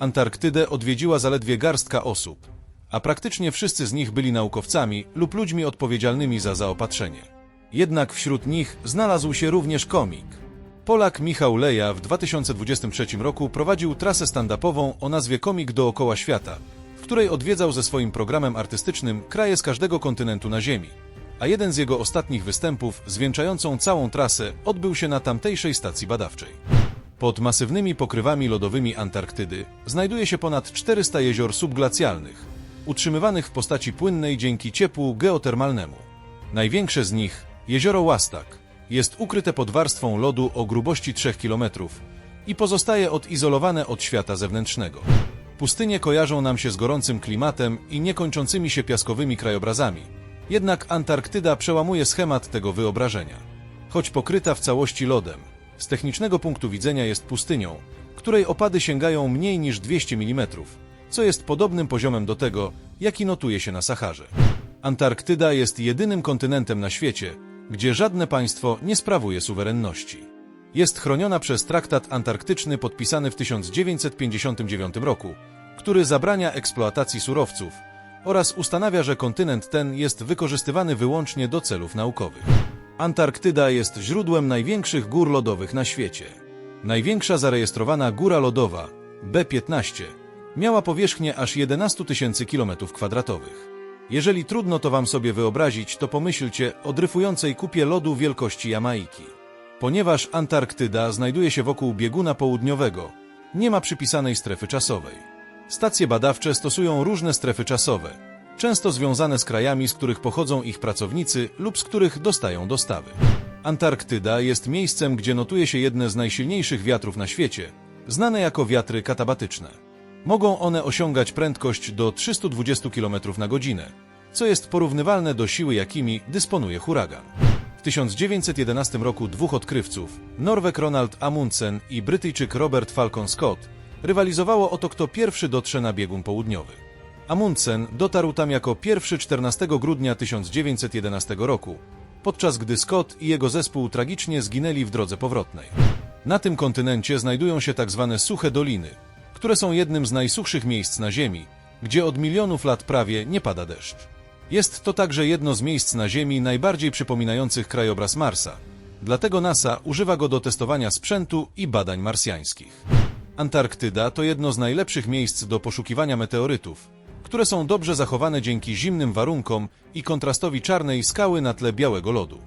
Antarktydę odwiedziła zaledwie garstka osób, a praktycznie wszyscy z nich byli naukowcami lub ludźmi odpowiedzialnymi za zaopatrzenie. Jednak wśród nich znalazł się również komik. Polak Michał Leja w 2023 roku prowadził trasę stand-upową o nazwie Komik dookoła świata, w której odwiedzał ze swoim programem artystycznym kraje z każdego kontynentu na Ziemi. A jeden z jego ostatnich występów, zwieńczającą całą trasę, odbył się na tamtejszej stacji badawczej. Pod masywnymi pokrywami lodowymi Antarktydy znajduje się ponad 400 jezior subglacjalnych, utrzymywanych w postaci płynnej dzięki ciepłu geotermalnemu. Największe z nich, jezioro Łastak, jest ukryte pod warstwą lodu o grubości 3 km i pozostaje odizolowane od świata zewnętrznego. Pustynie kojarzą nam się z gorącym klimatem i niekończącymi się piaskowymi krajobrazami. Jednak Antarktyda przełamuje schemat tego wyobrażenia. Choć pokryta w całości lodem, z technicznego punktu widzenia jest pustynią, której opady sięgają mniej niż 200 mm, co jest podobnym poziomem do tego, jaki notuje się na Saharze. Antarktyda jest jedynym kontynentem na świecie, gdzie żadne państwo nie sprawuje suwerenności. Jest chroniona przez traktat antarktyczny podpisany w 1959 roku, który zabrania eksploatacji surowców oraz ustanawia, że kontynent ten jest wykorzystywany wyłącznie do celów naukowych. Antarktyda jest źródłem największych gór lodowych na świecie. Największa zarejestrowana góra lodowa, B15, miała powierzchnię aż 11 tysięcy km2. Jeżeli trudno to wam sobie wyobrazić, to pomyślcie o dryfującej kupie lodu wielkości Jamaiki. Ponieważ Antarktyda znajduje się wokół bieguna południowego, nie ma przypisanej strefy czasowej. Stacje badawcze stosują różne strefy czasowe, często związane z krajami, z których pochodzą ich pracownicy lub z których dostają dostawy. Antarktyda jest miejscem, gdzie notuje się jedne z najsilniejszych wiatrów na świecie, znane jako wiatry katabatyczne. Mogą one osiągać prędkość do 320 km na godzinę, co jest porównywalne do siły, jakimi dysponuje huragan. W 1911 roku dwóch odkrywców, Norweg Ronald Amundsen i Brytyjczyk Robert Falcon Scott, rywalizowało o to, kto pierwszy dotrze na biegun południowy. Amundsen dotarł tam jako pierwszy 14 grudnia 1911 roku, podczas gdy Scott i jego zespół tragicznie zginęli w drodze powrotnej. Na tym kontynencie znajdują się tak zwane suche doliny, które są jednym z najsuchszych miejsc na Ziemi, gdzie od milionów lat prawie nie pada deszcz. Jest to także jedno z miejsc na Ziemi najbardziej przypominających krajobraz Marsa, dlatego NASA używa go do testowania sprzętu i badań marsjańskich. Antarktyda to jedno z najlepszych miejsc do poszukiwania meteorytów, które są dobrze zachowane dzięki zimnym warunkom i kontrastowi czarnej skały na tle białego lodu.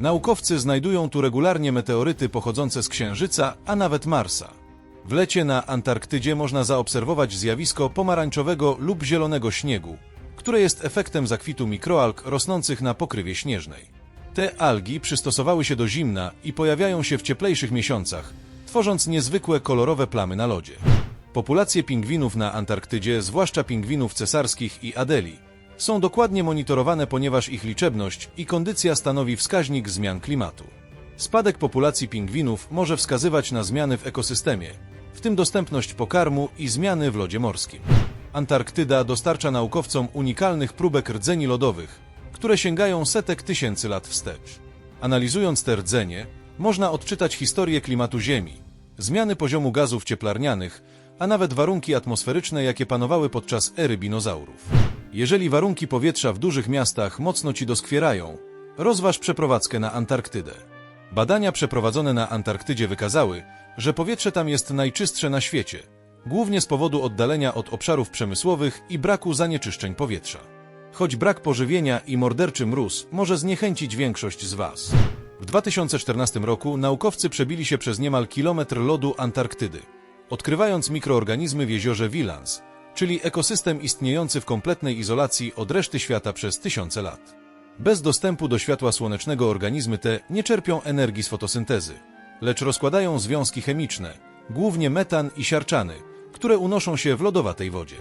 Naukowcy znajdują tu regularnie meteoryty pochodzące z Księżyca, a nawet Marsa. W lecie na Antarktydzie można zaobserwować zjawisko pomarańczowego lub zielonego śniegu, które jest efektem zakwitu mikroalg rosnących na pokrywie śnieżnej. Te algi przystosowały się do zimna i pojawiają się w cieplejszych miesiącach, tworząc niezwykłe kolorowe plamy na lodzie. Populacje pingwinów na Antarktydzie, zwłaszcza pingwinów cesarskich i Adeli, są dokładnie monitorowane, ponieważ ich liczebność i kondycja stanowi wskaźnik zmian klimatu. Spadek populacji pingwinów może wskazywać na zmiany w ekosystemie, w tym dostępność pokarmu i zmiany w lodzie morskim. Antarktyda dostarcza naukowcom unikalnych próbek rdzeni lodowych, które sięgają setek tysięcy lat wstecz. Analizując te rdzenie, można odczytać historię klimatu Ziemi, zmiany poziomu gazów cieplarnianych, a nawet warunki atmosferyczne, jakie panowały podczas ery dinozaurów. Jeżeli warunki powietrza w dużych miastach mocno ci doskwierają, rozważ przeprowadzkę na Antarktydę. Badania przeprowadzone na Antarktydzie wykazały, że powietrze tam jest najczystsze na świecie, głównie z powodu oddalenia od obszarów przemysłowych i braku zanieczyszczeń powietrza. Choć brak pożywienia i morderczy mróz może zniechęcić większość z Was. W 2014 roku naukowcy przebili się przez niemal kilometr lodu Antarktydy, odkrywając mikroorganizmy w jeziorze Wilans, czyli ekosystem istniejący w kompletnej izolacji od reszty świata przez tysiące lat. Bez dostępu do światła słonecznego organizmy te nie czerpią energii z fotosyntezy, lecz rozkładają związki chemiczne, głównie metan i siarczany, które unoszą się w lodowatej wodzie.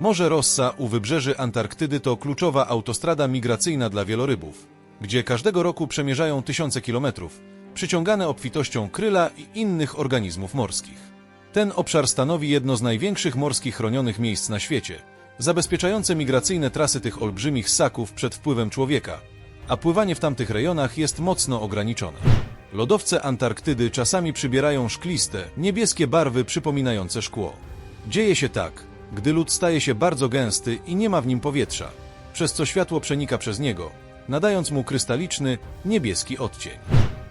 Morze Rossa u wybrzeży Antarktydy to kluczowa autostrada migracyjna dla wielorybów, gdzie każdego roku przemierzają tysiące kilometrów, przyciągane obfitością kryla i innych organizmów morskich. Ten obszar stanowi jedno z największych morskich chronionych miejsc na świecie, zabezpieczające migracyjne trasy tych olbrzymich ssaków przed wpływem człowieka, a pływanie w tamtych rejonach jest mocno ograniczone. Lodowce Antarktydy czasami przybierają szkliste, niebieskie barwy przypominające szkło. Dzieje się tak, gdy lód staje się bardzo gęsty i nie ma w nim powietrza, przez co światło przenika przez niego, nadając mu krystaliczny, niebieski odcień.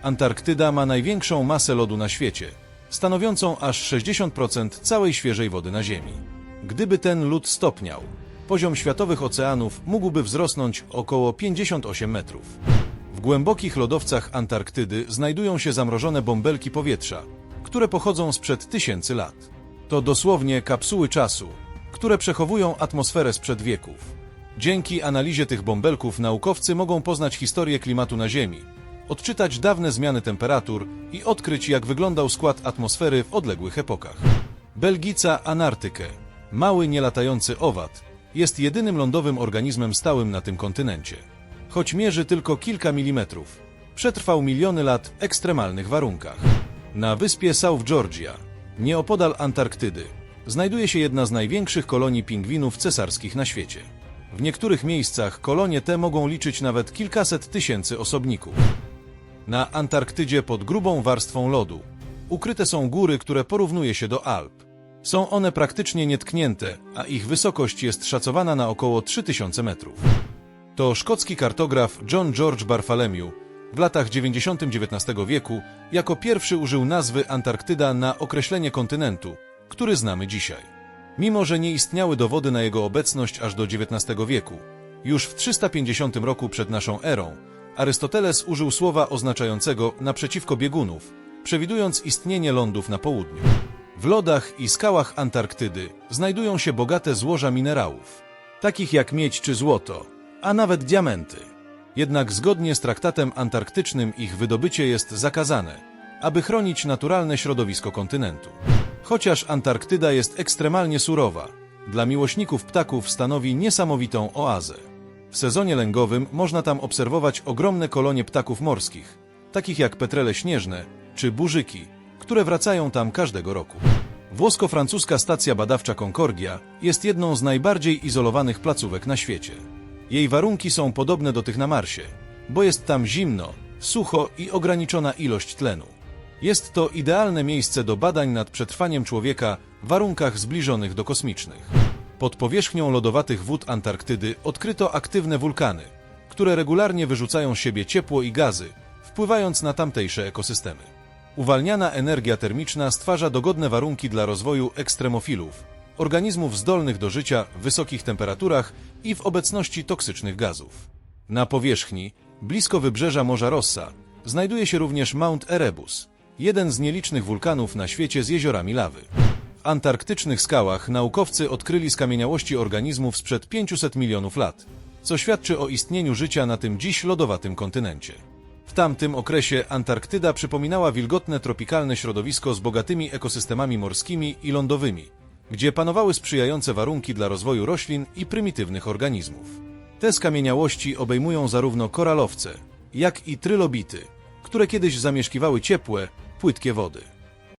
Antarktyda ma największą masę lodu na świecie, stanowiącą aż 60% całej świeżej wody na Ziemi. Gdyby ten lód stopniał, poziom światowych oceanów mógłby wzrosnąć około 58 metrów. W głębokich lodowcach Antarktydy znajdują się zamrożone bąbelki powietrza, które pochodzą sprzed tysięcy lat. To dosłownie kapsuły czasu, które przechowują atmosferę sprzed wieków. Dzięki analizie tych bąbelków naukowcy mogą poznać historię klimatu na Ziemi, odczytać dawne zmiany temperatur i odkryć, jak wyglądał skład atmosfery w odległych epokach. Belgica anartyke, mały nielatający owad, jest jedynym lądowym organizmem stałym na tym kontynencie. Choć mierzy tylko kilka milimetrów, przetrwał miliony lat w ekstremalnych warunkach. Na wyspie South Georgia, nieopodal Antarktydy, znajduje się jedna z największych kolonii pingwinów cesarskich na świecie. W niektórych miejscach kolonie te mogą liczyć nawet kilkaset tysięcy osobników. Na Antarktydzie pod grubą warstwą lodu ukryte są góry, które porównuje się do Alp. Są one praktycznie nietknięte, a ich wysokość jest szacowana na około 3000 metrów. To szkocki kartograf John George Bartholomew w latach 90. XIX wieku jako pierwszy użył nazwy Antarktyda na określenie kontynentu, który znamy dzisiaj. Mimo, że nie istniały dowody na jego obecność aż do XIX wieku, już w 350 roku przed naszą erą Arystoteles użył słowa oznaczającego naprzeciwko biegunów, przewidując istnienie lądów na południu. W lodach i skałach Antarktydy znajdują się bogate złoża minerałów, takich jak miedź czy złoto, a nawet diamenty. Jednak zgodnie z traktatem antarktycznym ich wydobycie jest zakazane, aby chronić naturalne środowisko kontynentu. Chociaż Antarktyda jest ekstremalnie surowa, dla miłośników ptaków stanowi niesamowitą oazę. W sezonie lęgowym można tam obserwować ogromne kolonie ptaków morskich, takich jak petrele śnieżne czy burzyki, które wracają tam każdego roku. Włosko-francuska stacja badawcza Concordia jest jedną z najbardziej izolowanych placówek na świecie. Jej warunki są podobne do tych na Marsie, bo jest tam zimno, sucho i ograniczona ilość tlenu. Jest to idealne miejsce do badań nad przetrwaniem człowieka w warunkach zbliżonych do kosmicznych. Pod powierzchnią lodowatych wód Antarktydy odkryto aktywne wulkany, które regularnie wyrzucają z siebie ciepło i gazy, wpływając na tamtejsze ekosystemy. Uwalniana energia termiczna stwarza dogodne warunki dla rozwoju ekstremofilów, organizmów zdolnych do życia w wysokich temperaturach i w obecności toksycznych gazów. Na powierzchni, blisko wybrzeża Morza Rossa, znajduje się również Mount Erebus, jeden z nielicznych wulkanów na świecie z jeziorami lawy. W antarktycznych skałach naukowcy odkryli skamieniałości organizmów sprzed 500 milionów lat, co świadczy o istnieniu życia na tym dziś lodowatym kontynencie. W tamtym okresie Antarktyda przypominała wilgotne tropikalne środowisko z bogatymi ekosystemami morskimi i lądowymi, gdzie panowały sprzyjające warunki dla rozwoju roślin i prymitywnych organizmów. Te skamieniałości obejmują zarówno koralowce, jak i trylobity, które kiedyś zamieszkiwały ciepłe, płytkie wody.